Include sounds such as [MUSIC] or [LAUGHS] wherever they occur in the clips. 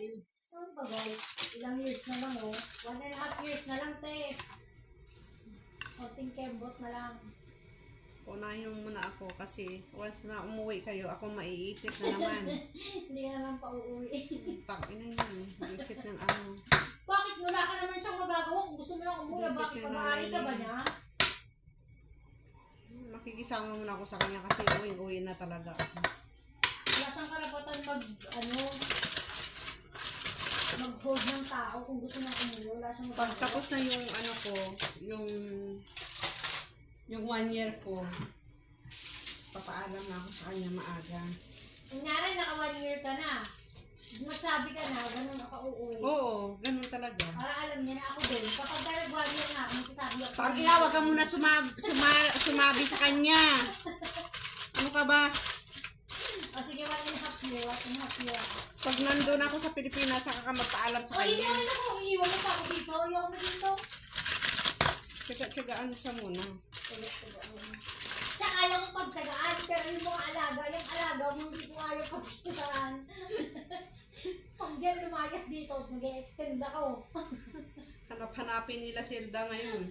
Ano ba guys? Ilang years na lang oh. One and a half years na lang te. Konting kembot na lang. Unahin mo muna ako kasi once na umuwi kayo, ako maiipit na naman. [LAUGHS] Hindi ka na lang pa-uuwi. [LAUGHS] Tak, ina yan. Visit ng ano. Bakit wala ka naman siyang magagawa kung gusto mo lang umuwi? Visit Bakit yung pag-aari ka nanay ba niya. niya? Makikisama muna ako sa kanya kasi uwi-uwi na talaga. Wala kang karapatan mag, ano, mag-hold ng tao kung gusto niyang umuwi. Wala siyang Pag tapos na yung ano ko, yung yung one year ko, papaalam na ako sa kanya maaga. Kunyari, naka one year ka na. Magsabi ka na, ganun ako uuwi. Oo, ganun talaga. Para alam niya na ako din. Kapag nag one year na ako, magsasabi ako. Pag ka muna sumab suma- sumabi sa kanya. Ano ka ba? O sige, one and a half year, one and a half year. Pag nandun ako sa Pilipinas, saka ka magpaalam sa O, hindi kanya. naman ako iiwan mo pa ako dito. Iiwan mo dito. Tsaga-tsagaan siya muna. Tsaka lang pagtagaan, pero yung mga alaga, yung alaga mo hindi ko ayaw pagtagaan. Pag yan lumayas dito, nag-extend ako. [LAUGHS] Hanap-hanapin nila Zelda ngayon.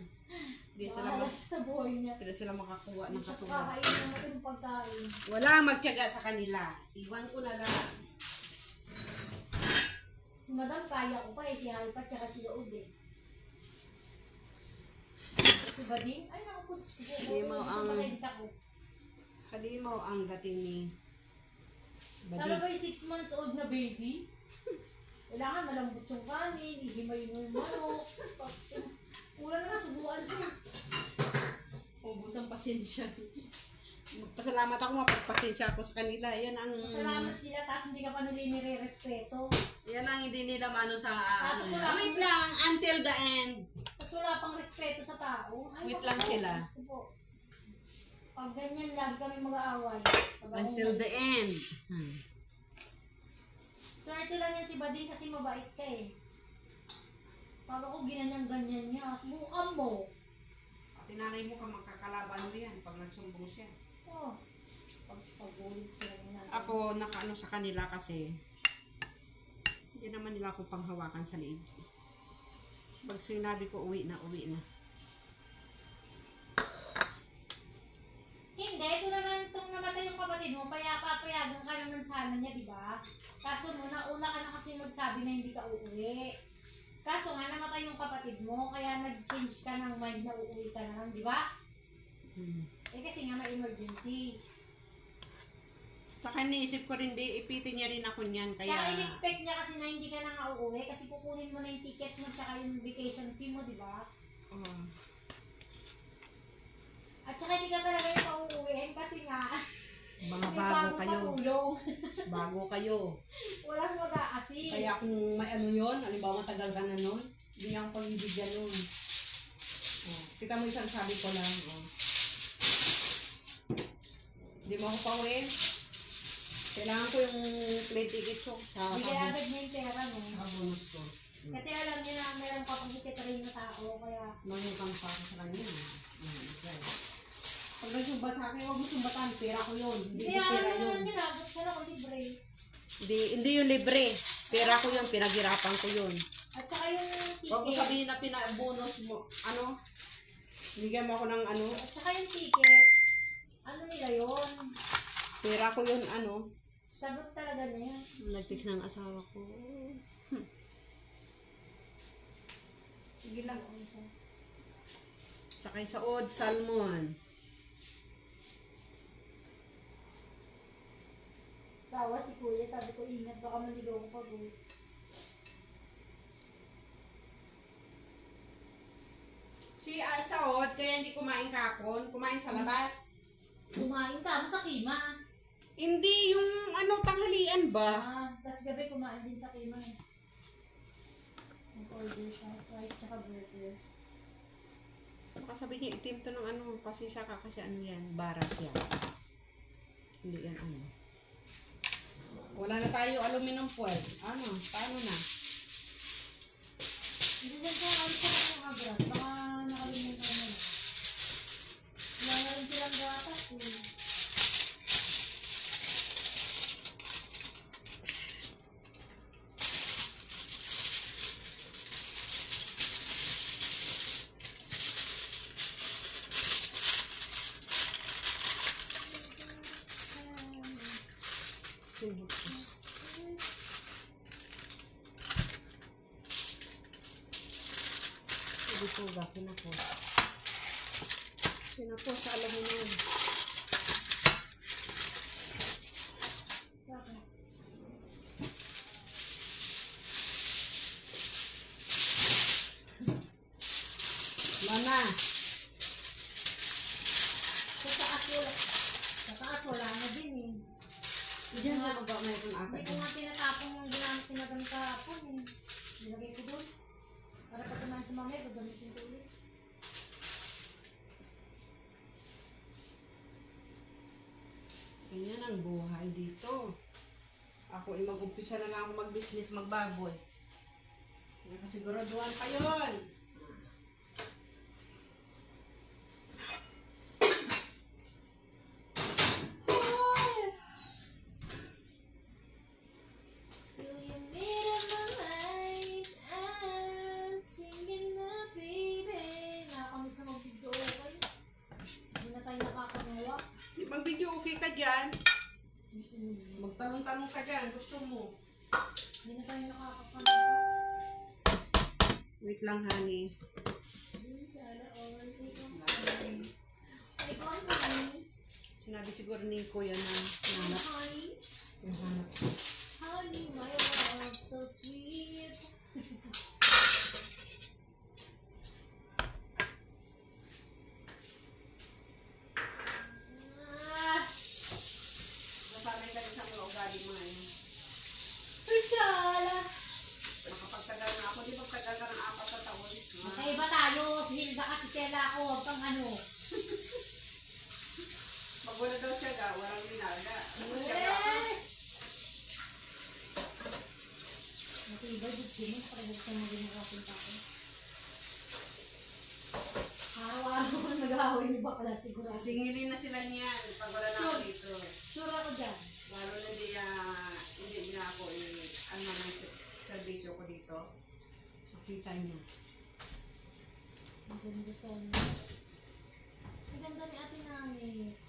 Hindi sila, mag- sa buhay niya. hindi sila makakuha ng katulad. kakainin ng matong pagkain. Walang magtyaga sa kanila. Iwan ko na lang. Si Madam kaya ko pa eh, si Halpa tsaka si Lood eh. Si Bading, ay naku po, Hindi mo ang- pasensya ko. Halimaw ang dating ni Badi. ba yung 6 months old na baby? [LAUGHS] Kailangan malambot yung kanin, ihimay mo yung manok. [LAUGHS] Wala na nga, subukan ko. Ubus ang pasensya. Pasalamat ako mapagpasensya ako sa kanila. Yan ang Salamat sila, tapos hindi ka pa nila nire-respeto. yan ang hindi nila mano sa. Tapos wala Wait lang until the end. Tapos wala pang respeto sa tao. Ay, Wait lang po, sila. gusto. Pag ganyan, lagi kami mag-aaway. Pag ako- Until the end. Hmm. Swerte lang yan si Bading kasi mabait ka eh. Pag ako ginanyang-ganyan niya, subukan mo. Pati nanay mo ka magkakalaban mo yan pag nagsumbong siya. Oh. Pag pag-ulit sila nanay. Ako nakaano sa kanila kasi hindi naman nila ako panghawakan sa liig. Pag sinabi ko uwi na, uwi na. Hindi, ito naman itong namatay yung kapatid mo, kaya papayagan ka naman sana niya, di ba? Kaso mo, nauna ka na kasi magsabi na hindi ka uuwi. Kaso nga, namatay yung kapatid mo, kaya nag-change ka ng mind na uuwi ka na lang, di ba? Hmm. Eh kasi nga may emergency. Saka iniisip ko rin, di, ipitin niya rin ako niyan. Kaya Kaya, in-expect niya kasi na hindi ka na nga uuwi kasi kukunin mo na yung ticket mo tsaka yung vacation fee mo, di ba? oh, At saka hindi ka talaga yung pauuwiin kasi nga mga bago kayo. [LAUGHS] Bago kayo. Walang mag-a-assist. Kaya kung may ano yun, halimbawa matagal ka na nun, hindi akong pagbibigyan nun. Oh, kita mo isang sabi ko lang. Oh. Hindi mo ako pauwi. Kailangan ko yung plane ticket ko Hindi agad niya yung pera mo. sa bonus ko. Kasi alam niya na meron ka pang rin na tao, kaya Mangutang pa ako sa kanya. Mm, okay. Pag nagsumbat sa akin, huwag mo sumbatan. Pera ko yun. Hindi ko pera yun. naman yun, abot ka na ako libre. Hindi, hindi yung libre. Pera ko yun. Pinaghirapan ko yun. At saka yung Huwag mo ticket, sabihin na pinabonus mo. Ano? Bigyan mo ako ng ano. at saka yung ticket, ano nila yun? Pera ko yun, ano. Sagot talaga na yan. Nag-text ng asawa ko. Hmm. Sige lang. Sakay sa Odd Salmon. Tawa si kuya, sabi ko, ingat baka maligaw ko pag uwi. Si uh, sa Odd, kaya hindi kumain kakon. Kumain sa labas. Kumain ka, ano sa kima? Hindi yung ano tanghalian ba? Ah, tapos gabi kumain din sa kima eh. Nag-order siya, rice tsaka burger. Baka sabi niya, itim to ng ano, pasensya ka kasi ano yan, barat yan. Hindi yan ano. Wala na tayo aluminum foil. Ano? Paano na? Hindi din siya, ano siya ng agad, bituga, kinapos. Kinapos sa. Bakit? Mana, Sa taas wala. Sa taas wala na din eh. diyan sa baba may itong ata Hindi ko nga tinatapon yung ginamit tinagamit kahapon eh. Nilagay ko doon. Sa mamaya, gagamitin ko ulit. Ganyan ang buhay dito. Ako ay mag-umpisa na lang ako mag-business, magbaboy. Nakasiguraduhan pa yun. Dyan. Magtanong-tanong ka dyan. Gusto mo. Hindi na tayo nakakagawa. Wait lang, honey. Sana all. Sinabi siguro ni Kuya na nanap. Honey. Honey, my love, so sweet. Ah, Nasanay ka rin sa mga ugali mo ngayon. Tala. Nakapagtagal na ako. Di ba tagal ka ng apat na taon? Magkaiba tayo. Si Hilda at si Ako. Pang ano. [LAUGHS] Pag wala daw siya ga, walang binaga. Siya ga? Eh! Magkaiba, good sino. Parang sa mga ginagawa ako. Araw-araw ko nag-aaway ni bakla siguro. Singilin na sila niyan pag wala na ako dito. Sure ako dyan. Lalo na di, ah, hindi niya ako eh, ano ng servisyo ko dito. Makita niyo. Ang ganda sa ano. Ang ganda ni ate nani.